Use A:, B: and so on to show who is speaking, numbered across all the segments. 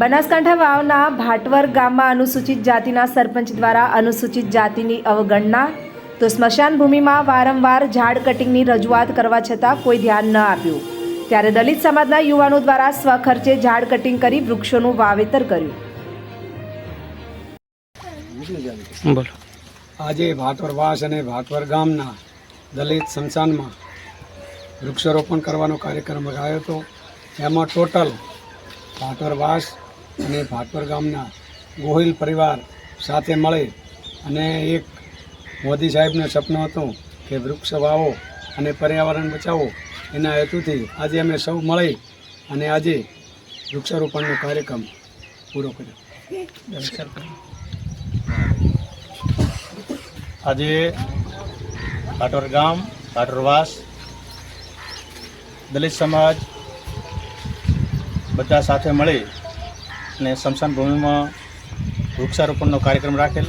A: બનાસકાંઠા વાવના ભાટવર ગામમાં અનુસૂચિત જાતિના સરપંચ દ્વારા અનુસૂચિત જાતિની અવગણના તો સ્મશાન ભૂમિમાં વારંવાર ઝાડ કટિંગની રજૂઆત કરવા છતાં કોઈ ધ્યાન ન આપ્યું. ત્યારે દલિત સમાજના યુવાનો દ્વારા સ્વખર્ચે ઝાડ કટિંગ કરી વૃક્ષોનું વાવેતર કર્યું.
B: આજે ભાટવર વાસ અને ભાટવર ગામના દલિત સંસ્થાનમાં વૃક્ષારોપણ કરવાનો કાર્યક્રમ રખાયો હતો. એમાં ટોટલ ભાટવરવાસ અને ભાટપર ગામના ગોહિલ પરિવાર સાથે મળી અને એક મોદી સાહેબનું સપનું હતું કે વૃક્ષ વાવો અને પર્યાવરણ બચાવો. એના હેતુથી આજે અમે સૌ મળી અને આજે વૃક્ષારોપણનો કાર્યક્રમ પૂરો કર્યો.
C: આજે પાટોર ગામ પાટોરવાસ દલિત સમાજ બધા સાથે મળી અને સ્મશાન ભૂમિમાં વૃક્ષારોપણનો કાર્યક્રમ રાખેલ.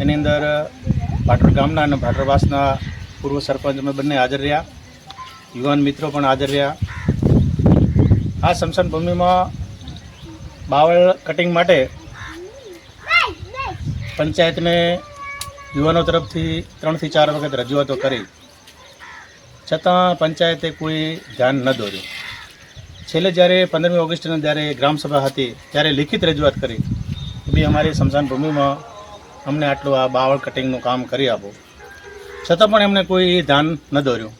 C: એની અંદર ભાટર ગામના અને ભાટરવાસના પૂર્વ સરપંચ અમે બંને હાજર રહ્યા. યુવાન મિત્રો પણ હાજર રહ્યા. આ સ્મશાન ભૂમિમાં બાવળ કટિંગ માટે પંચાયતને યુવાનો તરફથી ત્રણથી ચાર વખત રજૂઆતો કરી. છતાં પંચાયતે કોઈ ધ્યાન ન દોર્યું. છેલ્લે જ્યારે પંદરમી ઓગસ્ટના જ્યારે ગ્રામસભા હતી, ત્યારે લિખિત રજૂઆત કરી કે અમારી સ્મશાન ભૂમિમાં અમને આટલું આ બાવળ કટિંગનું કામ કરી આપો. છતાં પણ એમને કોઈ ધ્યાન ન દોર્યું.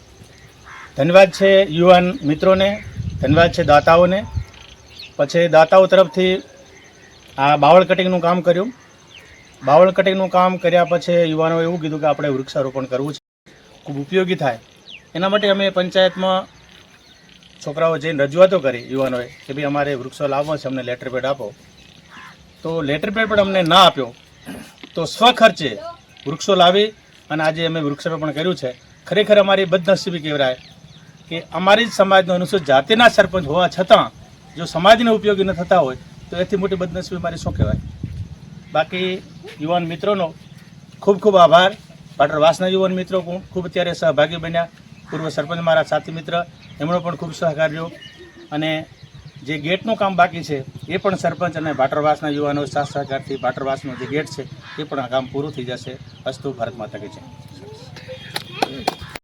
C: ધન્યવાદ છે યુવાન મિત્રોને, ધન્યવાદ છે દાતાઓને. પછી દાતાઓ તરફથી આ બાવળ કટિંગનું કામ કર્યું. બાવળ કટિંગનું કામ કર્યા પછી યુવાનોએ એવું કીધું કે આપણે વૃક્ષારોપણ કરવું છે. ખૂબ ઉપયોગી થાય. એના માટે અમે પંચાયતમાં છોકરાઓ જઈને રજૂઆતો કરી, યુવાનોએ, કે ભાઈ અમારે વૃક્ષો લાવવા છે, અમને લેટર પેડ આપો. તો લેટર પેડ પણ અમને ના આપ્યો. તો સ્વખર્ચે વૃક્ષો લાવી, અને આજે અમે વૃક્ષારોપણ કર્યું છે. ખરેખર અમારી બદનસીબી કહેવાય કે અમારી જ સમાજનો અનુસૂચિત જાતિના સરપંચ હોવા છતાં, જો સમાજને ઉપયોગી ન થતા હોય, તો એથી મોટી બદનસીબી મારી શું કહેવાય? બાકી યુવાન મિત્રોનો ખૂબ ખૂબ આભાર. પાટણવાસના યુવાન મિત્રો ખૂબ અત્યારે સહભાગી બન્યા. પૂર્વ સરપંચ મારા સાથી મિત્ર, એમનો પણ ખૂબ સહકાર રહ્યો. અને જે ગેટનું કામ બાકી છે, એ પણ સરપંચ અને ભાટરવાસના યુવાનો સાથ સહકારથી, ભાટરવાસનો જે ગેટ છે, એ પણ કામ પૂરું થઈ જશે. અસ્તુ ભારત માતા કે જય.